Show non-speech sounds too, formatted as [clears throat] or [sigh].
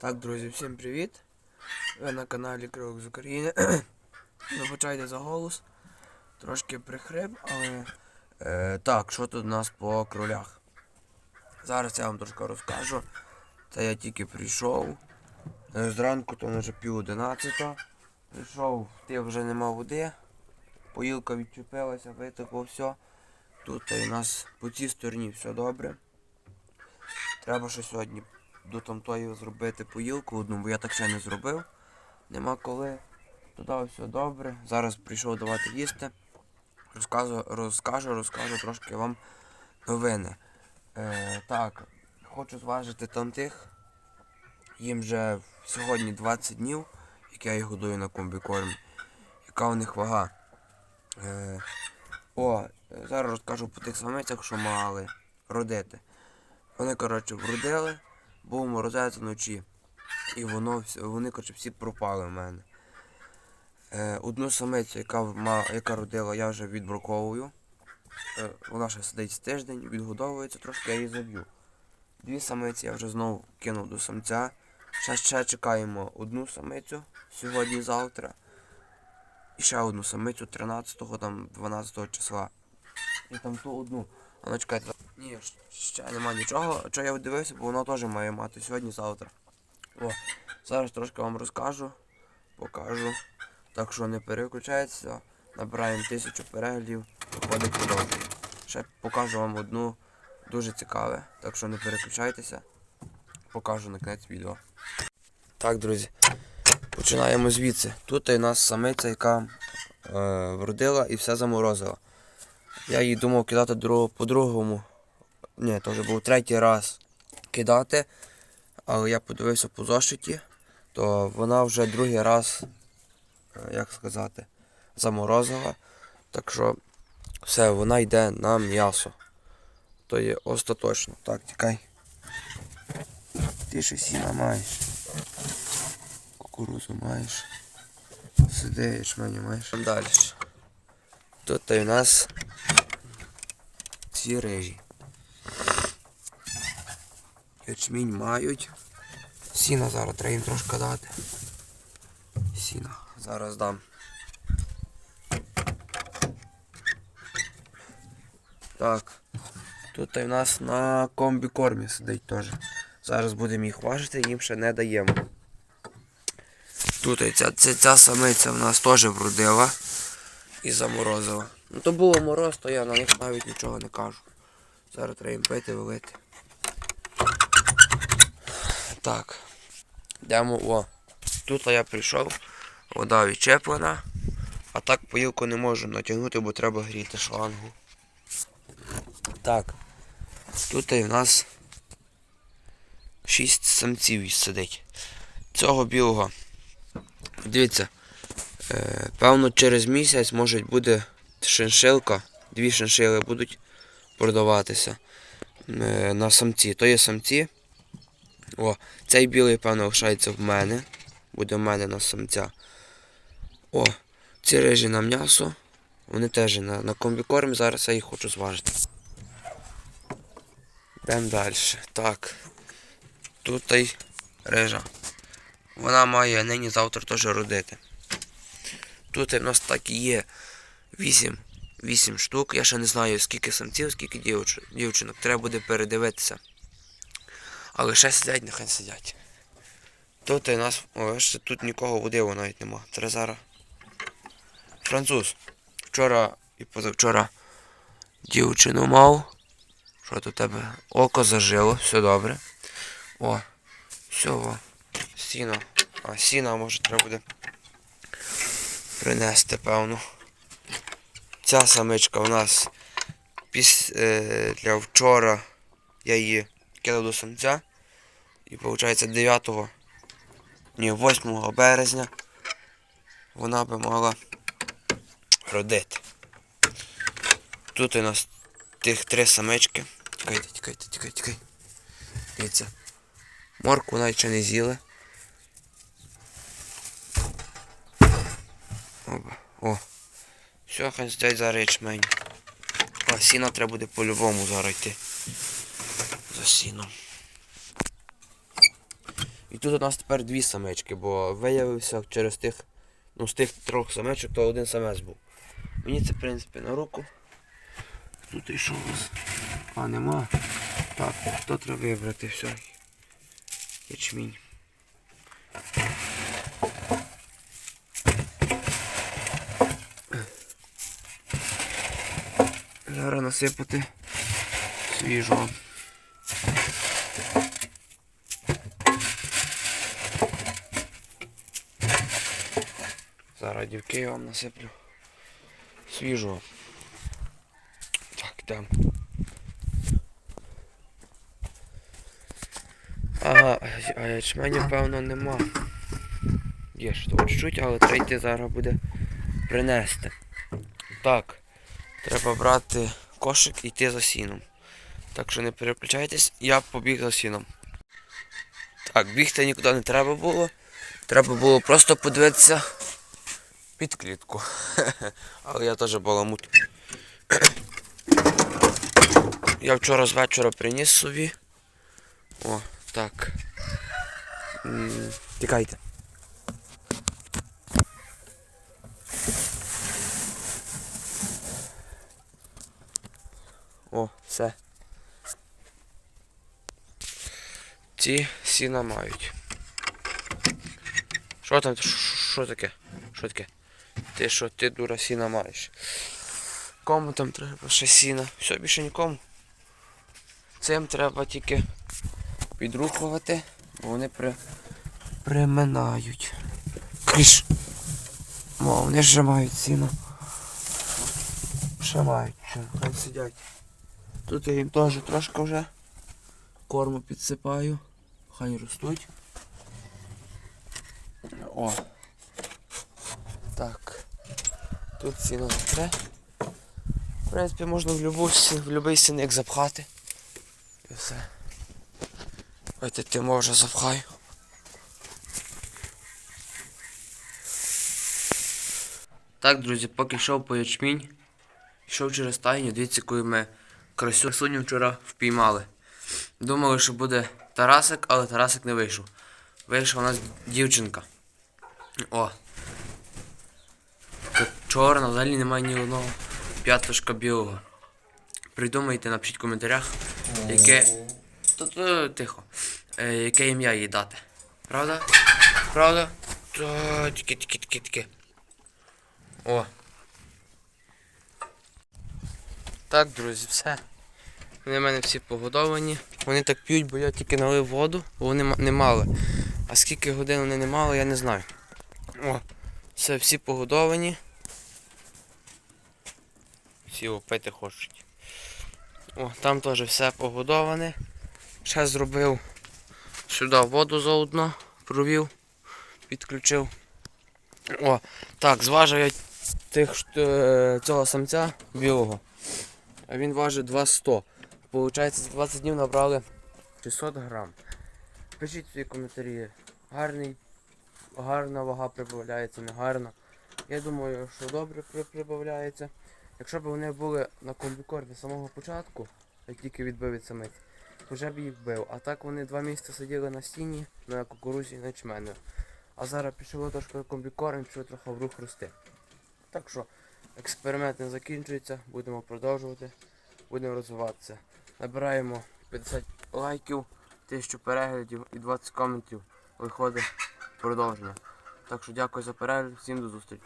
Так, друзі, всім привіт! Ви на каналі Крок з України. [clears throat] Вибачайте за голос. Трошки прихрип, але. Е, так, що тут у нас по кролях? Зараз я вам трошки розкажу. Це я тільки прийшов. Е, Зранку то вже пів одинадцята. Прийшов, ти вже нема води. Поїлка відчепилася, витекло все. Тут у нас по цій стороні все добре. Треба ще сьогодні до тамтої зробити поїлку одну, бо я так ще не зробив. Нема коли. Туди все добре. Зараз прийшов давати їсти. Розказу, розкажу, розкажу трошки вам новини. Е, так, хочу зважити тамтих. Їм вже сьогодні 20 днів, як я їх годую на комбікормі. Яка у них вага? Е, о, зараз розкажу по тих самицях, що мали родити. Вони, коротше, вродили, був морозець вночі. І воно вони, коротше, всі пропали в мене. Е, одну самицю, яка, яка родила, я вже відбраковую. Е, вона ще сидить тиждень, відгодовується трошки, я її заб'ю. Дві самиці я вже знову кинув до самця. Ще, ще чекаємо одну самицю сьогодні-завтра. І ще одну самицю 13-го, там 12 числа. І там ту одну. А ну. Ні, ще нема нічого. Що я дивився, бо воно теж має мати сьогодні-завтра. О, зараз трошки вам розкажу, покажу. Так що не переключайтеся, набираємо тисячу переглядів, виходить продовжуємо. Ще покажу вам одну дуже цікаве, так що не переключайтеся. Покажу на кінець відео. Так, друзі, починаємо звідси. Тут у нас самиця, яка е, вродила і все заморозила. Я її думав кидати по-другому. Ні, то вже був третій раз кидати. Але я подивився по зошиті, то вона вже другий раз, е, як сказати, заморозила. Так що все, вона йде на м'ясо. То є остаточно. Так, тікай. Ти ще сіна маєш. Кукурузу маєш. Сиди, ячменю маєш. Далі. Тут у нас ці рижі. Ячмінь мають. Сіна зараз треба їм трошки дати. Сіна. Зараз дам. Так. Тут в нас на комбікормі сидить теж. Зараз будемо їх важити, їм ще не даємо. Тут ця, ця, ця самиця в нас теж вродила і заморозила. Ну то було мороз, то я на них навіть нічого не кажу. Зараз треба їм пити, вилити. Так. Йдемо, о. Тут я прийшов, вода відчеплена, а так поїлку не можу натягнути, бо треба гріти шлангу. Так. Тут і в нас шість самців сидить. Цього білого. Дивіться, певно через місяць може буде шиншилка, дві шиншили будуть продаватися е, на самці. То є самці. О, цей білий, певно, лишається в мене. Буде в мене на самця. О, ці рижі на м'ясо. Вони теж на, на комбікорм, зараз я їх хочу зважити. Йдемо далі. Так. Тут й рижа. Вона має нині завтра теж родити. Тут в нас так і є 8, 8 штук. Я ще не знаю скільки самців, скільки дівч... дівчинок. Треба буде передивитися. Але ще сидять, нехай сидять. Тут у нас. О, тут нікого водило навіть нема. Треба зараз. Француз. Вчора і позавчора дівчину мав. Що тут у тебе? Око зажило, все добре. О, все, о. Сіно. А, сіна може треба буде принести, певно. Ця самичка у нас піс... е, для вчора я її кидав до самця. І виходить 9 ні, 8 березня вона би мала родити. Тут у нас тих три самички. Тікайте, тікайте, тікайте, тікайте. Дивіться. Морку навіть ще не з'їли. О. Все, хай сидять зараз ячмень. А сіна треба буде по-любому зараз йти. За сіном. І тут у нас тепер дві самички, бо виявився через тих, ну з тих трьох самичок, то один самець був. Мені це, в принципі, на руку. Тут і що у нас? А, нема. Так, то треба вибрати все. Ячмінь. Зараз насипати свіжого. Зараз дівки я вам насиплю свіжого. Так, йдемо. Ага, а ячменю, певно, нема. Є ж тут чуть, але треба йти зараз буде принести. Так, треба брати кошик і йти за сіном. Так що не переключайтесь, я побіг за сіном. Так, бігти нікуди не треба було. Треба було просто подивитися під клітку. [laughs] Але я теж баламут. [clears throat] Я вчора з вечора приніс собі. О, так. Тікайте. О, все. Ці сіна мають. Що там? Що таке? Що таке? Ти що, ти дура сіна маєш? Кому там треба ще сіна? Все, більше нікому. Цим треба тільки підрухувати, бо вони при... приминають. Кріш. Мо, вони ще мають сіно. Ще мають, хай сидять. Тут я їм теж трошки вже корму підсипаю. Хай ростуть. О. Так. Тут сіно не тре. В принципі, можна в будь-який сіник запхати. І все. Давайте ти може запхаю. Так, друзі, поки йшов по ячмінь, йшов через тайню, дивіться, коли ми красуню вчора впіймали. Думали, що буде Тарасик, але Тарасик не вийшов. Вийшла у нас дівчинка. О. Тут чорна, взагалі немає ні одного п'яточка білого. Придумайте, напишіть в коментарях, яке. Е, тихо. Е, яке ім'я їй дати. Правда? Правда? Тільки, тільки, тільки, тільки. О. Так, друзі, все. Вони в мене всі погодовані. Вони так п'ють, бо я тільки налив воду, бо вони не мали. А скільки годин вони не мали, я не знаю. О, все, всі погодовані. Всі опити хочуть. О, там теж все погодоване. Ще зробив сюди воду заодно, провів, підключив. О, так, зважив я тих, е, цього самця білого. А він важить 200. Получається, за 20 днів набрали 600 грам. Пишіть свої коментарі. Гарний, гарна вага прибавляється, не гарна. Я думаю, що добре при- прибавляється. Якщо б вони були на комбікормі з самого початку, як тільки відбив від самиць, то вже б їх бив. А так вони два місяці сиділи на стіні, на кукурузі на чменю. А зараз пішли трошки комбікорм, пішли трохи в рух рости. Так що експеримент не закінчується, будемо продовжувати, будемо розвиватися. Набираємо 50 лайків, 1000 переглядів і 20 коментів. Виходить продовження. Так що дякую за перегляд, всім до зустрічі.